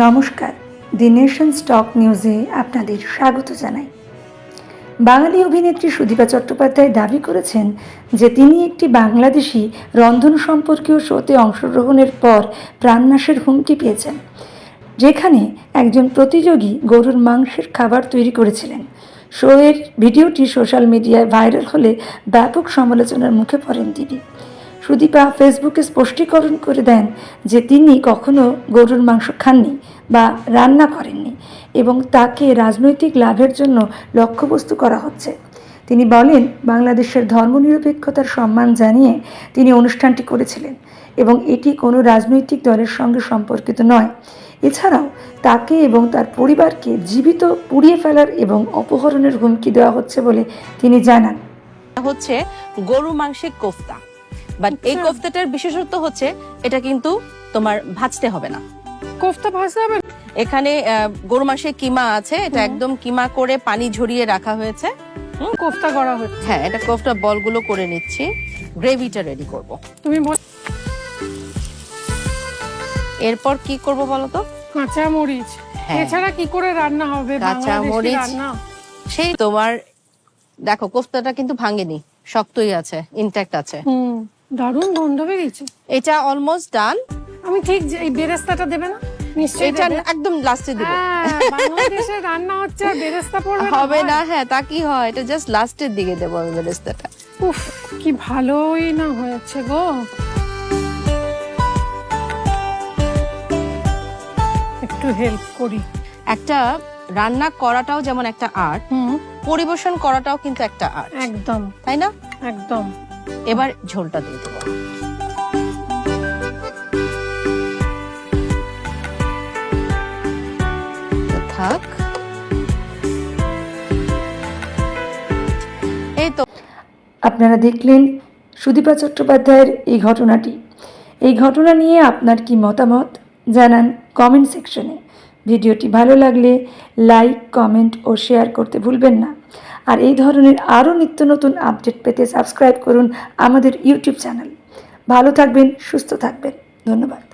নমস্কার, দি nation stock নিউজে আপনাদের স্বাগত জানাই। বাঙালি অভিনেত্রী সুদীপা চট্টোপাধ্যায় দাবি করেছেন যে তিনি একটি বাংলাদেশি রন্ধন সম্পর্কীয় শোতে অংশগ্রহণের পর প্রাণনাশের হুমকি পেয়েছেন, যেখানে একজন প্রতিযোগী গরুর মাংসের খাবার তৈরি করেছিলেন। শোয়ের ভিডিওটি সোশ্যাল মিডিয়ায় ভাইরাল হলে ব্যাপক সমালোচনার মুখে পড়েন তিনি। সুদীপা ফেসবুকে স্পষ্টীকরণ করে দেন যে তিনি কখনো গরুর মাংস খাননি বা রান্না করেননি এবং তাকে রাজনৈতিক লাভের জন্য লক্ষ্যবস্তু করা হচ্ছে। তিনি বলেন, বাংলাদেশের ধর্মনিরপেক্ষতার সম্মান জানিয়ে তিনি অনুষ্ঠানটি করেছিলেন এবং এটি কোনো রাজনৈতিক দলের সঙ্গে সম্পর্কিত নয়। এছাড়াও তাকে এবং তার পরিবারকে জীবিত পুড়িয়ে ফেলার এবং অপহরণের হুমকি দেওয়া হচ্ছে বলে তিনি জানান। হচ্ছে গরু মাংসের কোফতা। বাট এই আচ্ছা। কোফতাটার বিশেষত্ব হচ্ছে এটা কিন্তু তোমার ভাজতে হবে না। কোফতা ভাজতে হবে? এখানে গরু মাংসের কিমা আছে এটা একদম কিমা করে পানি ঝরিয়ে রাখা হয়েছে। কোফতা করা হচ্ছে হ্যাঁ এটা কোফতা বলগুলো করে নিচ্ছি গ্রেভিটা রেডি করব। তুমি বল এরপর কি করব বলো তো? কাঁচা মরিচ হ্যাঁ। এছাড়া কি করে রান্না হবে? কাঁচা মরিচ। সেই তোমার দেখো কোফতাটা কিন্তু ভাঙেনি শক্তই আছে ইনট্যাক্ট আছে। হুম। দারুণ গন্ধ বেরিয়েছে। এটা অলমোস্ট ডান আমি ঠিক এই বেরেস্তাটা দেবে না? নিশ্চয়ই এটা একদম লাস্টে দিব। হ্যাঁ, বাংলাদেশে রান্না হচ্ছে আর বেরেস্তা পড়বে হবে না হ্যাঁ। তা কি হয়? এটা জাস্ট লাস্টের দিকে দেবো আমি বেরেস্তাটা। উফ কি ভালোই না হয়েছে গো। একটু হেল্প করি। একটা রান্না করাটাও যেমন একটা আর্ট হুম। পরিবেশন করাটাও কিন্তু একটা আর্ট একদম। তাই না? একদম। এবার ঝোলটা দিয়ে দেবো। থাক। এই তো। আপনারা দেখলেন সুদীপা চট্টোপাধ্যায়ের এই ঘটনাটি। এই ঘটনা নিয়ে আপনার কি মতামত জানান কমেন্ট সেকশনে। ভিডিওটি ভালো লাগলে লাইক, কমেন্ট ও শেয়ার করতে ভুলবেন না। আর এই ধরনের আরও নিত্য নতুন আপডেট পেতে সাবস্ক্রাইব করুন আমাদের ইউটিউব চ্যানেল। ভালো থাকবেন, সুস্থ থাকবেন। ধন্যবাদ।